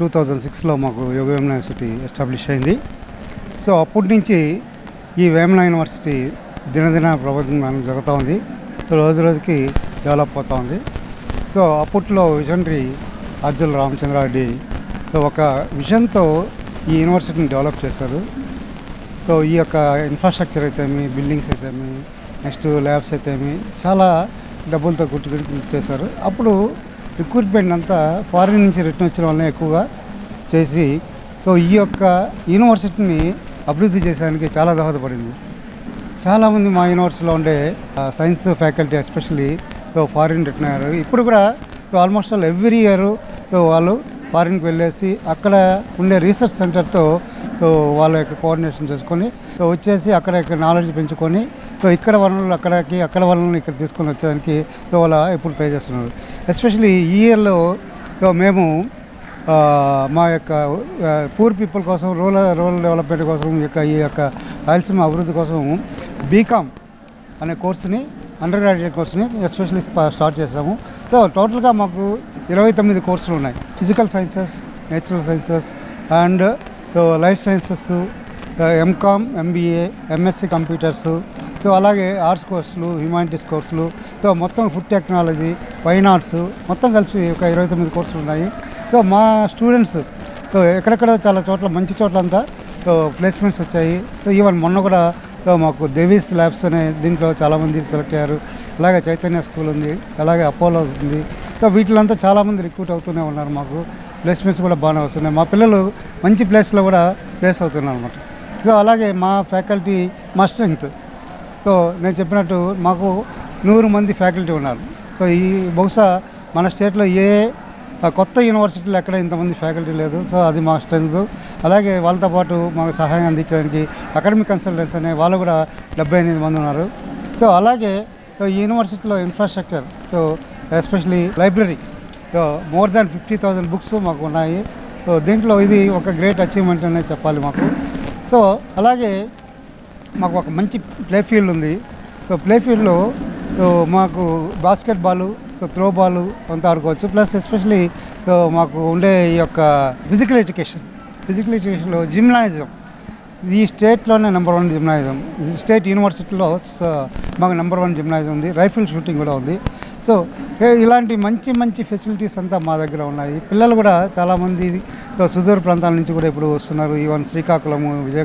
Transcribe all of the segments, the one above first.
Two thousand సిక్స్లో మాకు యోగ Vemana university establish అయింది. సో అప్పటి నుంచి ఈ వేమన యూనివర్సిటీ దినదిన ప్రభుత్వం జరుగుతూ ఉంది. సో రోజు రోజుకి డెవలప్ అవుతూ ఉంది. సో అప్పట్లో విజనరీ అర్జున్ రామచంద్రారెడ్డి సో ఒక విజన్తో ఈ యూనివర్సిటీని డెవలప్ చేశారు. సో ఈ యొక్క ఇన్ఫ్రాస్ట్రక్చర్ అయితేమి బిల్డింగ్స్ అయితేమి నెక్స్ట్ ల్యాబ్స్ అయితేమి చాలా డబ్బులతో గుర్తు చేశారు. అప్పుడు రిక్రూట్మెంట్ అంతా ఫారిన్ నుంచి రిటర్న్ వచ్చిన వాళ్ళని ఎక్కువగా చేసి సో ఈ యొక్క యూనివర్సిటీని అభివృద్ధి చేయడానికి చాలా దోహదపడింది. చాలామంది మా యూనివర్సిటీలో ఉండే science faculty especially so foreign return అయ్యారు. ఇప్పుడు కూడా almost all every year so వాళ్ళు ఫారిన్కి వెళ్ళేసి అక్కడ ఉండే రీసెర్చ్ సెంటర్తో సో వాళ్ళ యొక్క కోఆర్డినేషన్ చేసుకొని సో వచ్చేసి అక్కడ ఇక్కడ నాలెడ్జ్ పెంచుకొని సో ఇక్కడ వనరులు అక్కడికి అక్కడ వనరులను ఇక్కడ తీసుకొని వచ్చేదానికి సో వాళ్ళ ఇప్పుడు ట్రై చేస్తున్నారు. ఎస్పెషల్లీ ఈ ఇయర్లో మేము మా యొక్క పూర్ పీపుల్ కోసం రూరల్ రూరల్ డెవలప్మెంట్ కోసం ఈ యొక్క ఈ యొక్క రాయలసీమ అభివృద్ధి కోసం బీకామ్ అనే కోర్సుని అండర్ గ్రాడ్యుయేట్ కోర్సుని ఎస్పెషల్లీ స్టార్ట్ చేసాము సో టోటల్గా మాకు ఇరవై తొమ్మిది కోర్సులు ఉన్నాయి. Physical sciences natural sciences and life sciences MCom MBA MSc computers so అలాగే ఆర్ట్స్ కోర్సులు హ్యుమానిటీస్ కోర్సులు సో మొత్తం ఫుడ్ టెక్నాలజీ ఫైన్ ఆర్ట్స్ మొత్తం కలిసి ఒక ఇరవై తొమ్మిది కోర్సులు ఉన్నాయి. సో మా స్టూడెంట్స్ సో ఎక్కడెక్కడ చాలా చోట్ల మంచి చోట్లంతా సో ప్లేస్మెంట్స్ వచ్చాయి. సో ఈవెన్ మొన్న కూడా మాకు దేవీస్ ల్యాబ్స్ అనే దీంట్లో చాలామంది సెలెక్ట్ అయ్యారు. అలాగే చైతన్య స్కూల్ ఉంది అలాగే అపోలో ఉంది. సో వీటిలంతా చాలామంది రిక్రూట్ అవుతూనే ఉన్నారు మాకు. ప్లేస్మెంట్స్ కూడా బాగానే వస్తున్నాయి. మా పిల్లలు మంచి ప్లేస్లో కూడా ప్లేస్ అవుతున్నారు అనమాట సో అలాగే మా ఫ్యాకల్టీ మా స్ట్రెంగ్త్ సో నేను చెప్పినట్టు మాకు నూరు మంది ఫ్యాకల్టీ ఉన్నారు. సో ఈ బహుశా మన స్టేట్లో ఏ కొత్త యూనివర్సిటీలో ఎక్కడ ఇంతమంది ఫ్యాకల్టీ లేదు. సో అది మా స్ట్రెంగ్త్. అలాగే వాళ్ళతో పాటు మాకు సహాయం అందించడానికి అకాడమిక్ కన్సల్టెన్స్ అనే వాళ్ళు కూడా డెబ్బై ఎనిమిది మంది ఉన్నారు. సో అలాగే ఈ యూనివర్సిటీలో infrastructure so especially library so more than fifty thousand books మాకు ఉన్నాయి. సో దీంట్లో ఇది ఒక గ్రేట్ అచీవ్మెంట్ అనే చెప్పాలి మాకు. సో అలాగే మాకు ఒక మంచి ప్లే ఫీల్డ్ ఉంది. సో ప్లే ఫీల్డ్లో మాకు basketball so throwball కొంత ఆడుకోవచ్చు. ప్లస్ ఎస్పెషలీ మాకు ఉండే ఈ యొక్క ఫిజికల్ ఎడ్యుకేషన్. ఫిజికల్ ఎడ్యుకేషన్లో జిమ్నాయిజం ఈ స్టేట్లోనే నెంబర్ వన్ జిమ్నాయిజం స్టేట్ యూనివర్సిటీలో మాకు నెంబర్ వన్ జిమ్నాయిజం ఉంది. రైఫిల్ షూటింగ్ కూడా ఉంది. సో ఇలాంటి మంచి మంచి ఫెసిలిటీస్ అంతా మా దగ్గర ఉన్నాయి. పిల్లలు కూడా చాలామంది సుదూర ప్రాంతాల నుంచి కూడా ఇప్పుడు వస్తున్నారు. ఈవెన్ శ్రీకాకుళము విజయ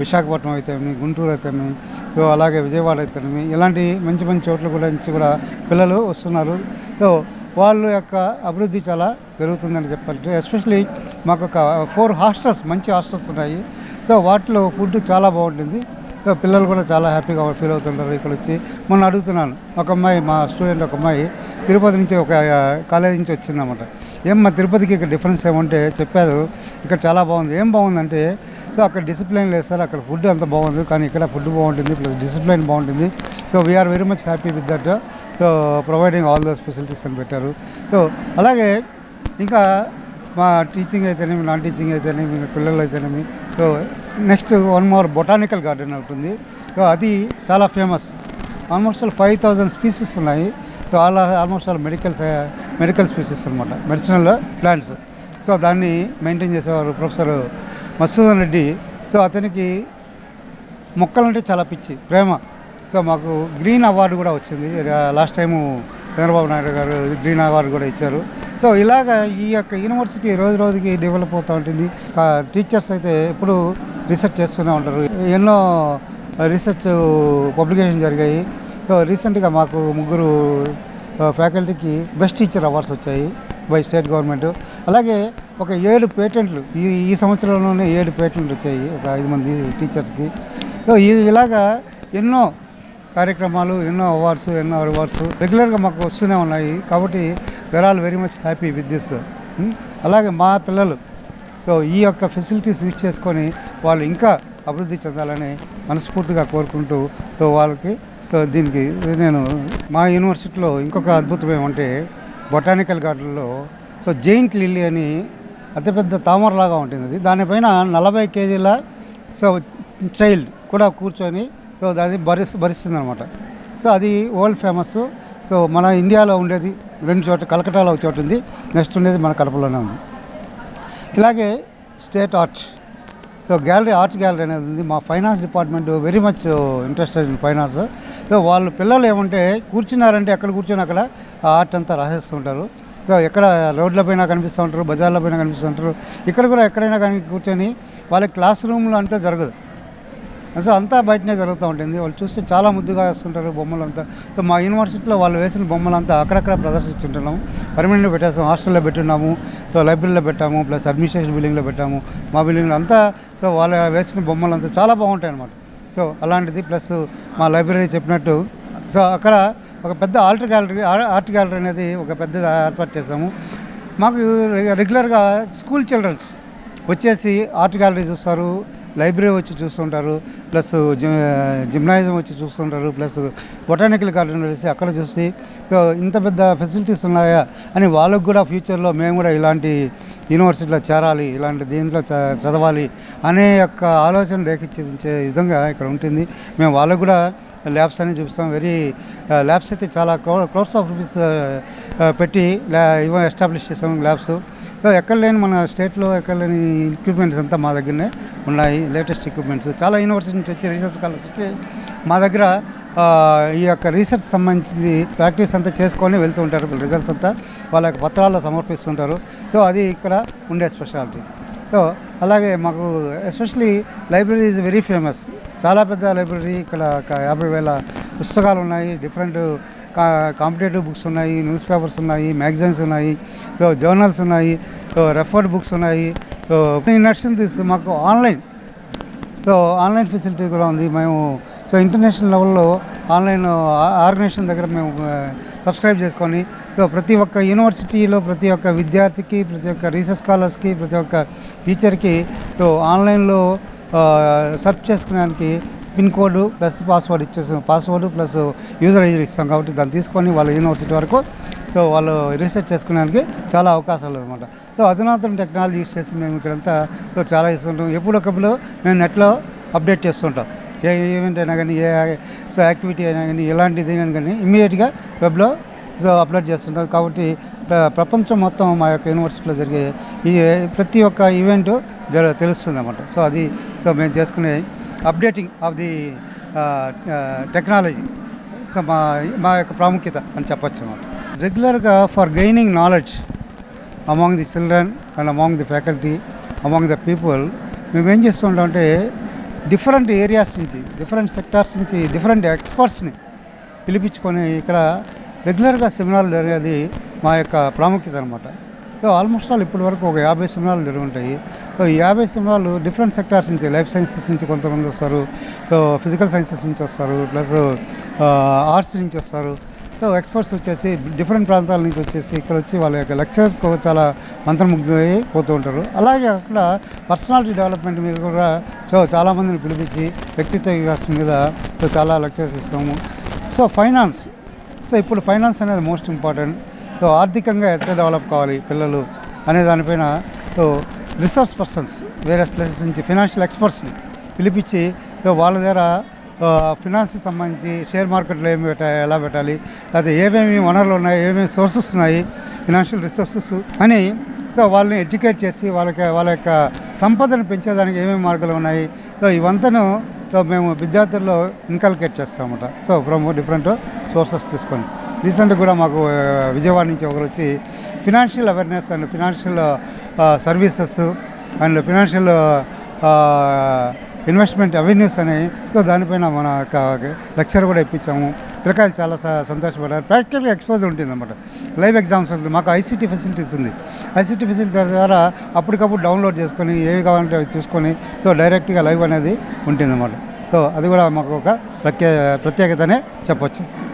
విశాఖపట్నం అయితేమి గుంటూరు అయితేమి సో అలాగే విజయవాడ అయితేనేమి ఇలాంటి మంచి మంచి చోట్ల కూడా నుంచి కూడా పిల్లలు వస్తున్నారు. సో వాళ్ళ యొక్క అభివృద్ధి చాలా పెరుగుతుందని చెప్పాలి. ఎస్పెషలీ మాకు ఒక ఫోర్ హాస్టల్స్ మంచి హాస్టల్స్ ఉన్నాయి. సో వాటిలో ఫుడ్ చాలా బాగుంటుంది. పిల్లలు కూడా చాలా హ్యాపీగా ఫీల్ అవుతుంటారు ఇక్కడ వచ్చి. మొన్న అడుగుతున్నాను. ఒక అమ్మాయి మా స్టూడెంట్ ఒక అమ్మాయి తిరుపతి నుంచి ఒక కాలేజీ నుంచి వచ్చిందన్నమాట. ఏం మా తిరుపతికి ఇక్కడ డిఫరెన్స్ ఏమంటే చెప్పారు. ఇక్కడ చాలా బాగుంది. ఏం బాగుందంటే సో అక్కడ డిసిప్లిన్ లేదు సార్ అక్కడ ఫుడ్ అంత బాగుంది కానీ ఇక్కడ ఫుడ్ బాగుంటుంది ప్లస్ డిసిప్లిన్ బాగుంటుంది. So we're very much happy with that so providing all those facilities అని పెట్టారు. సో అలాగే ఇంకా మా టీచింగ్ అయితేనేమి నాన్ టీచింగ్ అయితేనేమి పిల్లలు అయితేనేమి so next one more botanical garden ఉంటుంది సో అది చాలా famous. Almost all five thousand species ఉన్నాయి. So all almost all medical medical species అనమాట మెడిసినల్ ప్లాంట్స్. సో దాన్ని మెయింటైన్ చేసేవారు ప్రొఫెసర్ మసూదన్ రెడ్డి. సో అతనికి మొక్కలంటే చాలా పిచ్చి ప్రేమ. సో మాకు గ్రీన్ అవార్డు కూడా వచ్చింది. లాస్ట్ టైము చంద్రబాబు నాయుడు గారు గ్రీన్ అవార్డు కూడా ఇచ్చారు. సో ఇలాగ ఈ యొక్క యూనివర్సిటీ రోజు రోజుకి డెవలప్ అవుతూ ఉంటుంది. టీచర్స్ అయితే ఎప్పుడు రీసెర్చ్ చేస్తూనే ఉంటారు. ఎన్నో రీసెర్చ్ పబ్లికేషన్ జరిగాయి. రీసెంట్గా మాకు ముగ్గురు ఫ్యాకల్టీకి బెస్ట్ టీచర్ అవార్డ్స్ వచ్చాయి బై స్టేట్ గవర్నమెంట్. అలాగే ఒక ఏడు పేటెంట్లు ఈ ఈ సంవత్సరంలోనే ఏడు పేటెంట్లు వచ్చాయి ఒక ఐదు మంది టీచర్స్కి. ఇలాగా ఎన్నో కార్యక్రమాలు ఎన్నో అవార్డ్స్ ఎన్నో అవార్డ్స్ రెగ్యులర్గా మాకు వస్తూనే ఉన్నాయి. కాబట్టి we're all very much happy with this అలాగే మా పిల్లలు ఈ యొక్క ఫెసిలిటీస్ యూజ్ చేసుకొని వాళ్ళు ఇంకా అభివృద్ధి చెందాలని మనస్ఫూర్తిగా కోరుకుంటూ సో వాళ్ళకి దీనికి నేను మా యూనివర్సిటీలో ఇంకొక అద్భుతం ఏమంటే బొటానికల్ గార్డెన్లో సో జెయింట్ లిల్లీ అని అతిపెద్ద తామరలాగా ఉంటుంది అది దానిపైన నలభై కేజీల సో చైల్డ్ కూడా కూర్చొని సో అది భరి భరిస్తుంది అనమాట సో అది వరల్డ్ ఫేమస్. సో మన ఇండియాలో ఉండేది రెండు చోట్ల కలకటాలో ఒక చోటు ఉంది. నెక్స్ట్ ఉండేది మన కడపలోనే ఉంది. ఇలాగే state art. So gallery art gallery అనేది ఉంది. మా finance department very much interested in finance. So వాళ్ళు పిల్లలు ఏమంటే కూర్చున్నారంటే ఎక్కడ కూర్చొని అక్కడ ఆ ఆర్ట్ అంతా రాసేస్తుంటారు సో ఎక్కడ రోడ్ల పైన కనిపిస్తూ ఉంటారు బజార్ల పైన కనిపిస్తూ ఉంటారు. ఇక్కడ కూడా ఎక్కడైనా కానీ కూర్చొని వాళ్ళ క్లాస్ రూమ్లో అంతా జరగదు. సో అంతా బయటనే జరుగుతూ ఉంటుంది. వాళ్ళు చూస్తే చాలా ముద్దుగా వేస్తుంటారు బొమ్మలు అంతా మా యూనివర్సిటీలో వాళ్ళు వేసిన బొమ్మలంతా అక్కడక్కడ ప్రదర్శిస్తుంటున్నాము. పర్మనెంట్గా పెట్టేస్తాం హాస్టల్లో పెట్టున్నాము. సో లైబ్రరీలో పెట్టాము ప్లస్ అడ్మినిస్ట్రేషన్ బిల్డింగ్లో పెట్టాము. మా బిల్డింగ్లో అంతా సో వాళ్ళు వేసిన బొమ్మలు అంతా చాలా బాగుంటాయి అన్నమాట. సో అలాంటిది ప్లస్ మా లైబ్రరీ చెప్పినట్టు సో అక్కడ ఒక పెద్ద ఆర్ట్ గ్యాలరీ ఆర్ట్ గ్యాలరీ అనేది ఒక పెద్ద ఏర్పాటు చేసాము మాకు రెగ్యులర్గా స్కూల్ చిల్డ్రన్స్ వచ్చేసి ఆర్ట్ గ్యాలరీ చూస్తారు. లైబ్రరీ వచ్చి చూస్తుంటారు ప్లస్ జిమ్నాయిజం వచ్చి చూస్తుంటారు ప్లస్ బొటానికల్ గార్డెన్ వెళ్ళి అక్కడ చూసి ఇంత పెద్ద ఫెసిలిటీస్ ఉన్నాయా అని వాళ్ళకు కూడా ఫ్యూచర్లో మేము కూడా ఇలాంటి యూనివర్సిటీలో చేరాలి ఇలాంటి దీంట్లో చ- చదవాలి అనే యొక్క ఆలోచన రేకెత్తించే విధంగా ఇక్కడ ఉంటుంది. మేము వాళ్ళకు కూడా ల్యాబ్స్ అని చూపిస్తాం. వెరీ ల్యాబ్స్ అయితే చాలా క్రోర్స్ ఆఫ్ రూపీస్ పెట్టి ఇవ ఎస్టాబ్లిష్ చేసాం ల్యాబ్స్. ఎక్కడ లేని మన స్టేట్లో ఎక్కడ లేని ఎక్విప్మెంట్స్ అంతా మా దగ్గరనే ఉన్నాయి లేటెస్ట్ ఎక్విప్మెంట్స్ చాలా యూనివర్సిటీ నుంచి వచ్చి రీసెర్చ్ కాలేజ్ వచ్చి మా దగ్గర ఈ యొక్క రీసెర్చ్ సంబంధించింది ప్రాక్టీస్ అంతా చేసుకొని వెళ్తూ ఉంటారు. రిజల్ట్స్ అంతా వాళ్ళ యొక్క పత్రాల్లో సమర్పిస్తుంటారు. సో అది ఇక్కడ ఉండే స్పెషాలిటీ సో అలాగే మాకు especially library is very famous చాలా పెద్ద లైబ్రరీ ఇక్కడ ఒక యాభై వేల పుస్తకాలు ఉన్నాయి. డిఫరెంట్ కాంపిటేటివ్ బుక్స్ ఉన్నాయి న్యూస్ పేపర్స్ ఉన్నాయి మ్యాగజైన్స్ ఉన్నాయి జర్నల్స్ ఉన్నాయి రెఫర్డ్ బుక్స్ ఉన్నాయి సో నడిచింది దిస్ మాకు ఆన్లైన్. సో ఆన్లైన్ ఫెసిలిటీ కూడా ఉంది. మేము సో ఇంటర్నేషనల్ లెవెల్లో ఆన్లైన్ ఆర్గనైజేషన్ దగ్గర మేము సబ్స్క్రైబ్ చేసుకొని ప్రతి ఒక్క యూనివర్సిటీలో ప్రతి ఒక్క విద్యార్థికి ప్రతి ఒక్క రీసెర్చ్ స్కాలర్స్కి ప్రతి ఒక్క టీచర్కి ఆన్లైన్లో సెర్చ్ చేసుకోవడానికి పిన్ కోడ్ ప్లస్ పాస్వర్డ్ ఇచ్చేసాం. పాస్వర్డ్ ప్లస్ యూజర్ ఐడి ఇస్తాం కాబట్టి దాన్ని తీసుకొని వాళ్ళ యూనివర్సిటీ వరకు సో వాళ్ళు రీసెర్చ్ చేసుకోవడానికి చాలా అవకాశాలు అనమాట సో అధునాతన టెక్నాలజీ యూస్ చేసి మేము ఇక్కడంతా సో చాలా ఇస్తుంటాం ఎప్పుడొకప్పుడు మేము నెట్లో అప్డేట్ చేస్తుంటాం. ఏ ఈవెంట్ అయినా కానీ ఏ సో యాక్టివిటీ అయినా కానీ ఎలాంటిది అయినా కానీ ఇమీడియట్గా వెబ్లో సో అప్లోడ్ చేస్తుంటాం. కాబట్టి ప్రపంచం మొత్తం మా యొక్క యూనివర్సిటీలో జరిగే ఈ ప్రతి ఒక్క ఈవెంట్ తెలుస్తుంది అన్నమాట సో అది సో మేము చేసుకునే updating of the technology so మా మా యొక్క ప్రాముఖ్యత అని చెప్పచ్చు. అన్నమాట రెగ్యులర్గా for gaining knowledge among the children and among the faculty among the people మేము ఏం చేస్తుంటామంటే డిఫరెంట్ ఏరియాస్ నుంచి డిఫరెంట్ సెక్టార్స్ నుంచి డిఫరెంట్ ఎక్స్పర్ట్స్ని పిలిపించుకొని ఇక్కడ రెగ్యులర్గా సెమినార్లు జరిగేది మా యొక్క ప్రాముఖ్యత అనమాట ఆల్మోస్ట్ ఆల్ ఇప్పటి వరకు ఒక యాభై సినిమాలు జరుగుంటాయి. ఈ యాభై సినిమాలు డిఫరెంట్ సెక్టార్స్ నుంచి లైఫ్ సైన్సెస్ నుంచి కొంతమంది వస్తారు. ఫిజికల్ సైన్సెస్ నుంచి వస్తారు ప్లస్ ఆర్ట్స్ నుంచి వస్తారు. సో ఎక్స్పర్ట్స్ వచ్చేసి డిఫరెంట్ ప్రాంతాల నుంచి వచ్చేసి ఇక్కడ వచ్చి వాళ్ళ యొక్క లెక్చర్కు చాలా మంత్రముగ్ధులై పోతూ ఉంటారు. అలాగే అక్కడ పర్సనాలిటీ డెవలప్మెంట్ మీద కూడా సో చాలామందిని పిలిపించి వ్యక్తిత్వ వికాసం మీద చాలా లెక్చర్స్ ఇస్తాము. సో ఫైనాన్స్ సో ఇప్పుడు ఫైనాన్స్ అనేది మోస్ట్ ఇంపార్టెంట్ సో ఆర్థికంగా ఎట్లా డెవలప్ కావాలి పిల్లలు అనే దానిపైన సో రిసోర్స్ పర్సన్స్ వేరే ప్లేసెస్ నుంచి ఫినాన్షియల్ ఎక్స్పర్ట్స్ని పిలిపించి వాళ్ళ దగ్గర ఫినాన్స్కి సంబంధించి షేర్ మార్కెట్లో ఏమి పెట్టాలి ఎలా పెట్టాలి లేకపోతే ఏమేమి వనరులు ఉన్నాయి ఏమేమి సోర్సెస్ ఉన్నాయి ఫినాన్షియల్ రిసోర్సెస్ అని సో వాళ్ళని ఎడ్యుకేట్ చేసి వాళ్ళకి వాళ్ళ యొక్క సంపదను పెంచేదానికి ఏమేమి మార్గాలు ఉన్నాయి సో ఇవంతను సో మేము విద్యార్థుల్లో ఇన్కల్కేట్ చేస్తామట సో ఫ్రమ్ డిఫరెంట్ సోర్సెస్ తీసుకొని. రీసెంట్గా కూడా మాకు విజయవాడ నుంచి ఒకరు వచ్చి financial awareness and financial services and financial investment avenues అని సో దానిపైన మన యొక్క లెక్చర్ కూడా ఇప్పించాము. పిల్లకాయలు చాలా స- సంతోషపడ్డారు. ప్రాక్టికల్గా ఎక్స్పోజర్ ఉంటుంది అనమాట లైవ్ ఎగ్జామ్స్ ఉంటుంది మాకు ఐసీటీ ఫెసిలిటీస్ ఉంది. ఐసీటీ ఫెసిలిటీ ద్వారా అప్పటికప్పుడు డౌన్లోడ్ చేసుకొని ఏవి కావాలంటే అవి చూసుకొని సో డైరెక్ట్గా లైవ్ అనేది ఉంటుంది అనమాట సో అది కూడా మాకు ఒక ప్రత్యే ప్రత్యేకతనే చెప్పొచ్చు.